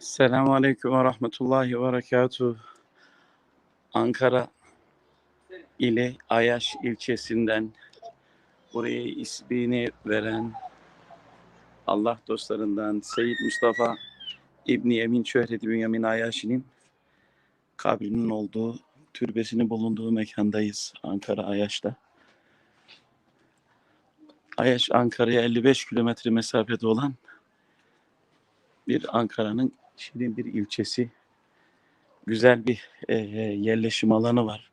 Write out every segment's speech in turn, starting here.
Selamun Aleyküm ve Rahmetullahi ve. Ankara ili Ayaş ilçesinden buraya ismini veren Allah dostlarından Seyyid Mustafa İbni Emin Şöhreti Bünyamin Ayaşi'nin kabrinin olduğu, türbesinin bulunduğu mekandayız Ankara Ayaş'ta. Ayaş Ankara'ya 55 kilometre mesafede olan bir Ankara'nın şirin bir ilçesi. Güzel bir e, yerleşim alanı var.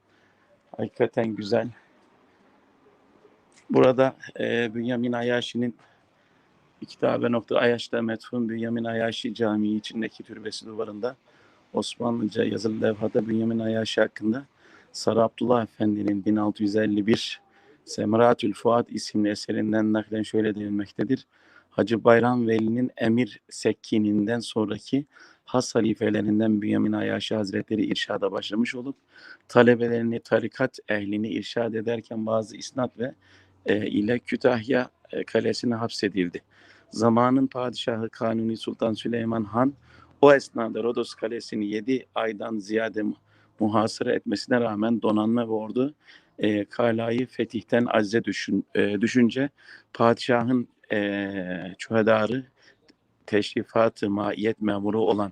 Hakikaten güzel. Burada e, Bünyamin Ayaşi'nin Ayaş'ta metfun Bünyamin Ayaşi Camii içindeki türbesi duvarında Osmanlıca yazılı levhada Bünyamin Ayaşi hakkında Sarı Abdullah Efendi'nin 1651 Semratül Fuat isimli eserinden naklen şöyle denilmektedir. Hacı Bayram Veli'nin Emir Sekkini'nden sonraki has halifelerinden Bünyamin Ayaşi Hazretleri irşada başlamış olup talebelerini, tarikat ehlini irşad ederken bazı isnat ve e, ile Kütahya e, kalesine hapsedildi. Zamanın padişahı Kanuni Sultan Süleyman Han o esnada Rodos kalesini 7 aydan ziyade muhasara etmesine rağmen donanma ve ordu e, kalayı fetihten acze düşün, e, düşünce padişahın e, çuhadarı teşrifatı maiyet memuru olan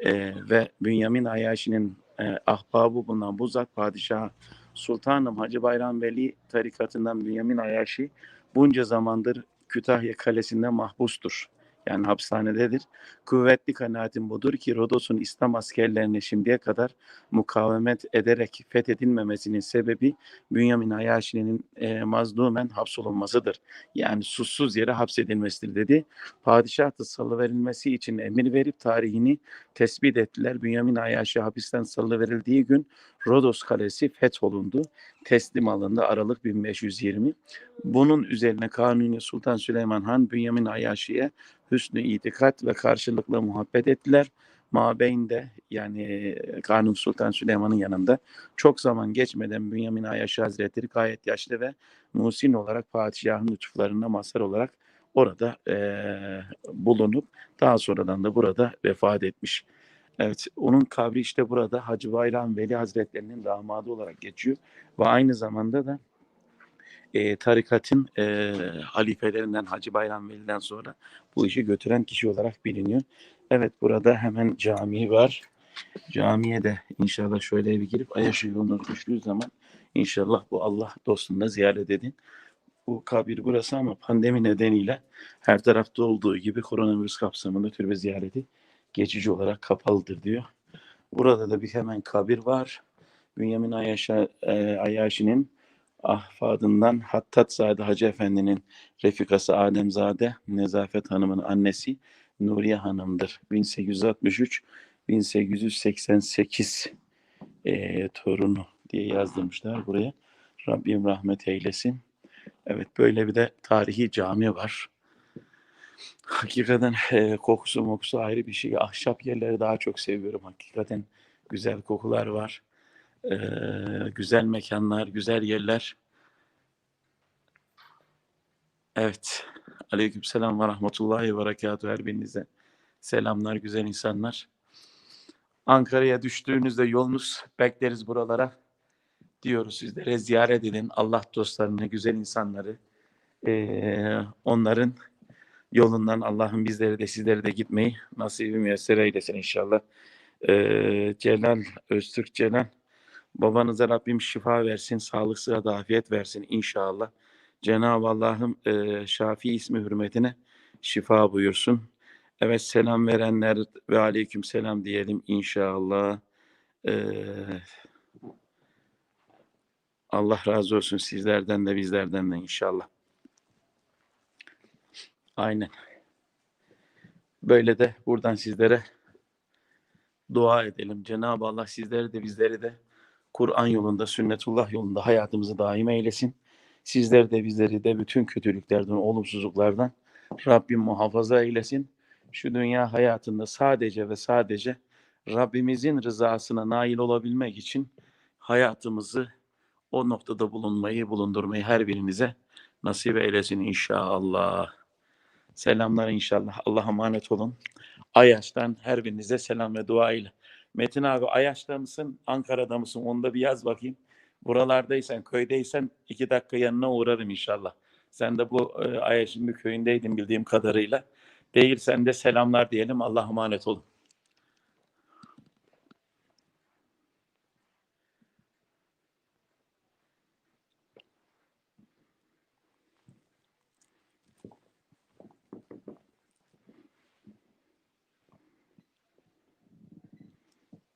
e, ve Bünyamin Ayaşi'nin e, ahbabı bulunan bu zat padişah Sultanım Hacı Bayram Veli tarikatından Bünyamin Ayaşi bunca zamandır Kütahya Kalesi'nde mahpustur. Yani hapishanededir. Kuvvetli kanaatim budur ki Rodos'un İslam askerlerine şimdiye kadar mukavemet ederek fethedilmemesinin sebebi Bünyamin Ayaşi'nin e, mazlumen hapsolunmasıdır. Yani suçsuz yere hapsedilmesidir dedi. Padişah da salıverilmesi için emir verip tarihini tespit ettiler. Bünyamin Ayaşi hapisten salıverildiği gün Rodos Kalesi fetholundu. Teslim alındı Aralık 1520. Bunun üzerine Kanuni Sultan Süleyman Han Bünyamin Ayaşi'ye hüsnü itikat ve karşılıklı muhabbet ettiler. Mabeyinde yani Kanuni Sultan Süleyman'ın yanında çok zaman geçmeden Bünyamin Ayaşi Hazretleri gayet yaşlı ve musin olarak padişahın lütuflarına mazhar olarak orada eee, bulunup daha sonradan da burada vefat etmiş. Evet, onun kabri işte burada Hacı Bayram Veli Hazretlerinin damadı olarak geçiyor ve aynı zamanda da e, tarikatın e, halifelerinden Hacı Bayram Veli'den sonra bu işi götüren kişi olarak biliniyor. Evet burada hemen cami var. Camiye de inşallah şöyle bir girip Ayaşı yoluna düştüğü zaman inşallah bu Allah dostunu ziyaret edin. Bu kabir burası ama pandemi nedeniyle her tarafta olduğu gibi koronavirüs kapsamında türbe ziyareti geçici olarak kapalıdır diyor. Burada da bir hemen kabir var. Bünyamin Ayaşa, e, ahfadından Hattatzade Hacı Efendi'nin refikası Ademzade Nezafet Hanım'ın annesi Nuriye Hanım'dır. 1863 1888 e, torunu diye yazdırmışlar buraya. Rabbim rahmet eylesin. Evet böyle bir de tarihi cami var. Hakikaten e, kokusu mokusu ayrı bir şey. Ahşap yerleri daha çok seviyorum. Hakikaten güzel kokular var. E, güzel mekanlar, güzel yerler. Evet. Aleykümselam ve rahmetullahi ve berekatuhu her birinize. Selamlar güzel insanlar. Ankara'ya düştüğünüzde yolunuz bekleriz buralara diyoruz sizlere. Ziyaret edin Allah dostlarını, güzel insanları. Ee, onların yolundan Allah'ın bizleri de sizleri de gitmeyi nasibi müyesser eylesin inşallah. Ee, Celal, Öztürk Celal, babanıza Rabbim şifa versin, sağlık, sıhhat, afiyet versin inşallah. Cenab-ı Allah'ım e, Şafi ismi hürmetine şifa buyursun. Evet selam verenler ve aleyküm selam diyelim inşallah. Ee, Allah razı olsun sizlerden de bizlerden de inşallah. Aynen. Böyle de buradan sizlere dua edelim. Cenab-ı Allah sizleri de bizleri de Kur'an yolunda, sünnetullah yolunda hayatımızı daim eylesin. Sizleri de bizleri de bütün kötülüklerden, olumsuzluklardan Rabbim muhafaza eylesin. Şu dünya hayatında sadece ve sadece Rabbimizin rızasına nail olabilmek için hayatımızı o noktada bulunmayı, bulundurmayı her birinize nasip eylesin inşallah. Selamlar inşallah. Allah'a emanet olun. Ayaş'tan her birinize selam ve dua ile. Metin abi Ayaş'ta mısın, Ankara'da mısın? Onu da bir yaz bakayım. Buralardaysan, köydeysen iki dakika yanına uğrarım inşallah. Sen de bu e, Ayaş'ın bir köyündeydin bildiğim kadarıyla. Değilsen de selamlar diyelim. Allah'a emanet olun.